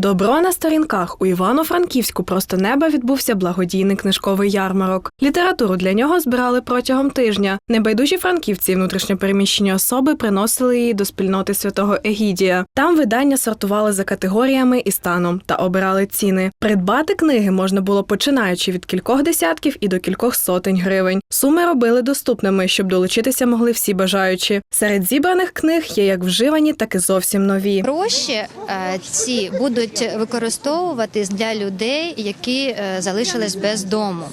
Добро на сторінках у Івано-Франківську просто неба відбувся благодійний книжковий ярмарок. Літературу для нього збирали протягом тижня. Небайдужі франківці, і внутрішньопереміщені особи приносили її до спільноти святого Егідія. Там видання сортували за категоріями і станом та обирали ціни. Придбати книги можна було починаючи від кількох десятків і до кількох сотень гривень. Суми робили доступними, щоб долучитися могли всі бажаючі. Серед зібраних книг є як вживані, так і зовсім нові. Гроші е, ці будуть використовуватись для людей, які е, залишились без дому.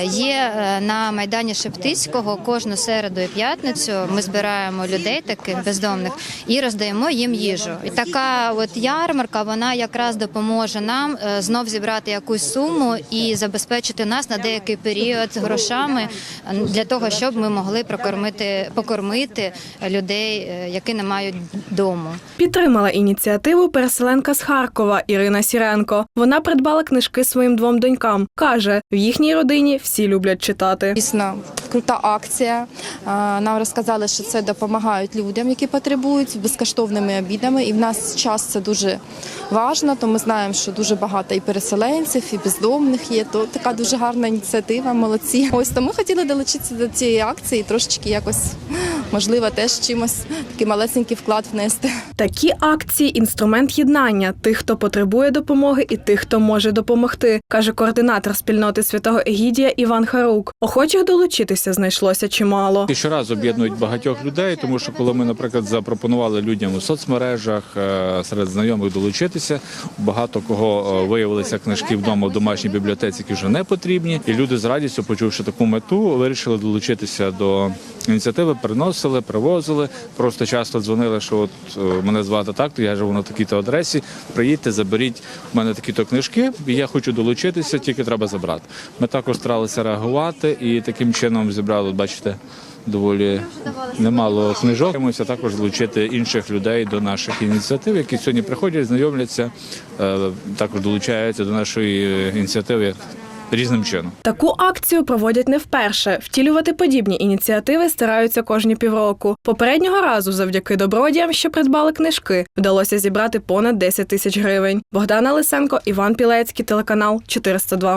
Е, Є е, на майдані Шептицького кожну середу і п'ятницю. Ми збираємо людей таких бездомних і роздаємо їм їжу. І така от ярмарка вона якраз допоможе нам знов зібрати якусь суму і забезпечити нас на деякий період грошами е, для того, щоб ми могли прокормити покормити людей, які не мають дому. Підтримала ініціативу переселенка з Харкова Ірина Сіренко. Вона придбала книжки своїм двом донькам. каже, в їхній родині всі люблять читати. Дійсно, крута акція. Нам розказали, що це допомагають людям, які потребують безкоштовними обідами. І в нас час це дуже важливо, то ми знаємо, що дуже багато і переселенців, і бездомних є. То така дуже гарна ініціатива. Молодці. Ось тому хотіли долучитися до цієї акції, трошечки якось можливо теж чимось такий малесенький вклад внести. Такі акції інструмент єднання тих, хто потребує допомоги, і тих, хто може допомогти, каже координатор спільноти святого Егідія Іван Харук. Охочих долучитися знайшлося чимало. І щоразу об'єднують багатьох людей, тому що коли ми, наприклад, запропонували людям у соцмережах е, серед знайомих долучитися, багато кого е, виявилися книжки вдома в домашній бібліотеці, які вже не потрібні. І люди з радістю, почувши таку мету, вирішили долучитися до ініціативи, приносили, привозили. Просто часто дзвонили, що от е, мене звати так, то я живу на такій-то адресі. Приїдьте, заберіть в мене такі-то книжки, і я хочу долучитися, тільки треба забрати. Ми також старалися реагувати і таким чином зібрали, бачите. Доволі немало книжок. Маємося також залучити інших людей до наших ініціатив, які сьогодні приходять, знайомляться, е, також долучаються до нашої е, ініціативи різним чином. Таку акцію проводять не вперше. Втілювати подібні ініціативи стараються кожні півроку. Попереднього разу, завдяки добродіям, що придбали книжки, вдалося зібрати понад 10 тисяч гривень. Богдана Лисенко, Іван Пілецький, телеканал 402.